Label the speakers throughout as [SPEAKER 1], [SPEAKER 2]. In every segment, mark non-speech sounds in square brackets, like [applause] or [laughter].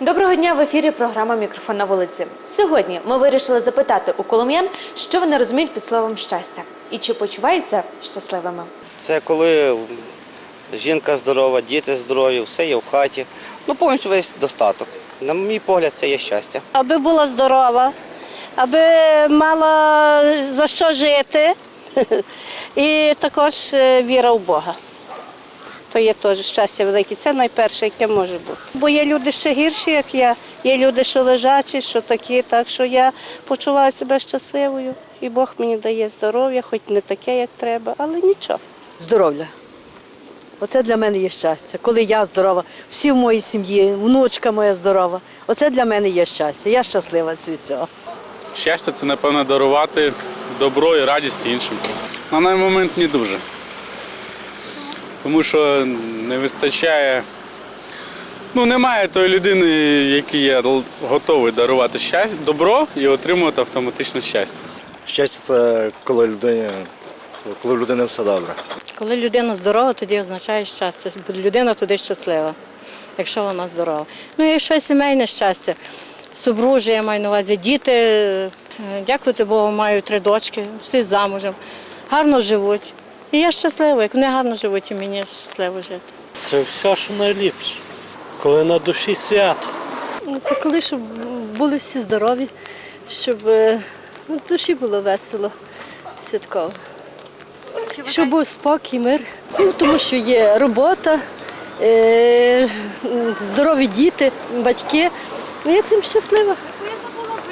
[SPEAKER 1] Доброго дня в ефірі програма Мікрофон на вулиці. Сьогодні ми вирішили запитати у колом'ян, що вони розуміють під словом щастя і чи почуваються щасливими.
[SPEAKER 2] Це коли жінка здорова, діти здорові, все є в хаті. Ну, повністю весь достаток. На мій погляд, це є щастя.
[SPEAKER 3] аби була здорова, аби мала за що жити, [laughs] і також е, віра в Бога. То є теж щастя велике. Це найперше, яке може бути. Бо є люди ще гірші, як я, є люди, що лежачі, що такі, так що я почуваю себе щасливою. І Бог мені дає здоров'я, хоч не таке, як треба, але нічого.
[SPEAKER 4] здоров'я. Оце для мене є щастя. Коли я здорова, всі в моїй сім'ї, внучка моя здорова. Оце для мене є щастя. Я щаслива від цього.
[SPEAKER 5] Щастя це, напевно, дарувати добро і радість іншим. На даний момент не дуже. Тому що не вистачає. Ну, немає тої людини, якій я готовий дарувати щастя, добро і отримувати автоматично щастя.
[SPEAKER 6] Щастя це коли людині, коли в людини все добре.
[SPEAKER 7] Коли людина здорова, тоді означає щастя. Бо людина туди щаслива, якщо вона здорова. Ну і ще сімейне щастя. Супружжя, я маю на увазі діти. е, Дякувати Богу, маю три дочки, всі замужем, гарно живуть. І я щаслива. Як вони гарно живуть, і мені щасливо жити.
[SPEAKER 8] Це все, що найліпше. Коли на душі свято.
[SPEAKER 9] Це коли щоб були всі здорові, щоб е, ну, в душі було весело, святково. Щоб був спокій, мир, ну, тому що є робота, е, здорові діти, батьки. Ну, я цим щаслива.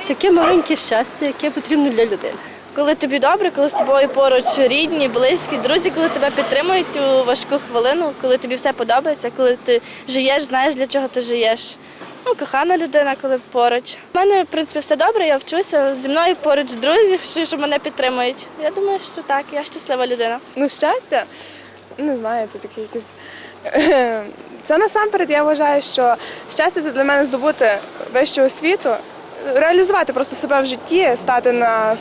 [SPEAKER 9] Таке маленьке щастя, яке потрібно для людини.
[SPEAKER 10] Коли тобі добре, коли з тобою поруч рідні, близькі, друзі, коли тебе підтримують у важку хвилину, коли тобі все подобається, коли ти живеш, знаєш, для чого ти живеш. Ну, кохана людина, коли поруч. У мене, в принципі, все добре, я вчуся. Зі мною поруч друзі, що мене підтримують. Я думаю, що так, я щаслива людина.
[SPEAKER 11] Ну, щастя, не знаю, це таке якесь. [laughs] Це насамперед я вважаю, що щастя це для мене здобути вищу освіту, реалізувати просто себе в житті, стати на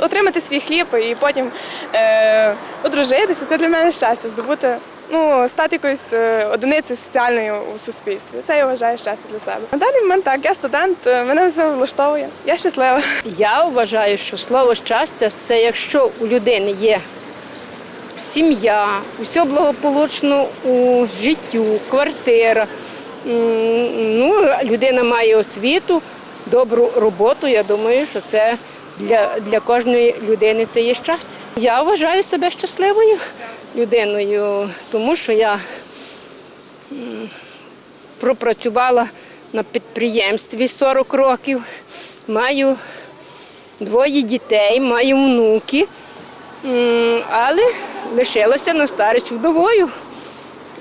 [SPEAKER 11] отримати свій хліб і потім е, одружитися. Це для мене щастя, здобути, ну, стати якоюсь е, одиницею соціальною у суспільстві. Це я вважаю щастя для себе. На даний момент так, я студент, е, мене все влаштовує. Я щаслива.
[SPEAKER 3] Я вважаю, що слово щастя це якщо у людини є сім'я, усе благополучно у життю, квартира. Ну, людина має освіту, добру роботу. Я думаю, що це для, для кожної людини це є щастя. Я вважаю себе щасливою людиною, тому що я пропрацювала на підприємстві 40 років, маю двоє дітей, маю внуки, але лишилася на старість вдовою.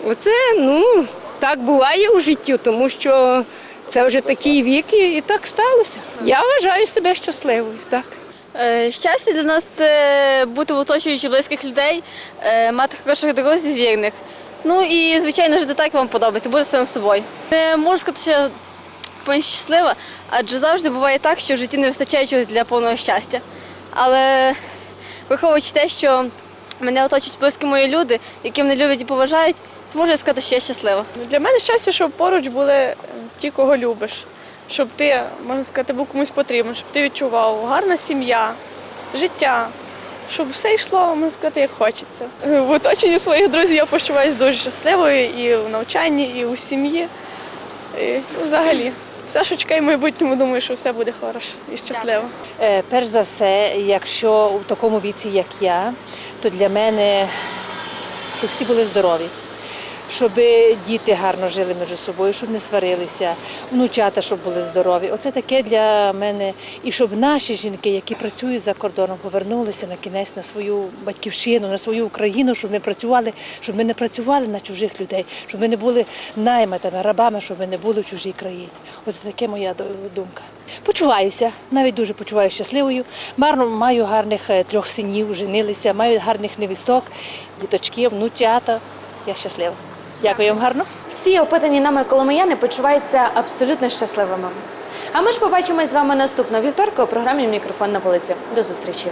[SPEAKER 3] Оце, ну, так буває у житті, тому що це вже такий вік і, так сталося. Я вважаю себе щасливою, так.
[SPEAKER 10] Е, Щастя для нас це бути в оточуючи близьких людей, е, мати хороших друзів, вірних. Ну і звичайно жити так, як вам подобається, бути самим собою. Не можу сказати, що повністю щаслива, адже завжди буває так, що в житті не вистачає чогось для повного щастя. Але враховуючи те, що мене оточують близькі мої люди, які мене люблять і поважають, то можу сказати, що я щаслива.
[SPEAKER 11] Для мене щастя, щоб поруч були е, ті, кого любиш, щоб ти, можна сказати, був комусь потрібен, щоб ти відчував гарна сім'я, життя, щоб все йшло, можна сказати, як хочеться. Е, В оточенні своїх друзів я почуваюся дуже щасливою і в навчанні, і у сім'ї. І ну, взагалі. Все, що чекає в майбутньому, думаю, що все буде хороше і щасливо.
[SPEAKER 7] Е, Перш за все, якщо у такому віці, як я, то для мене, щоб всі були здорові, щоб діти гарно жили між собою, щоб не сварилися, внучата, щоб були здорові. Оце таке для мене. І щоб наші жінки, які працюють за кордоном, повернулися на кінець на свою батьківщину, на свою Україну, щоб ми працювали, щоб ми не працювали на чужих людей, щоб ми не були наймитами, рабами, щоб ми не були в чужій країні. Оце таке моя думка. Почуваюся, навіть дуже почуваюся щасливою. Марно маю гарних е, трьох синів, женилися, маю гарних невісток, діточків, внучата. Я щаслива. Дякую вам гарно.
[SPEAKER 1] Всі опитані нами коломияни почуваються абсолютно щасливими. А ми ж побачимось з вами наступного вівторка у програмі Мікрофон на вулиці. До зустрічі.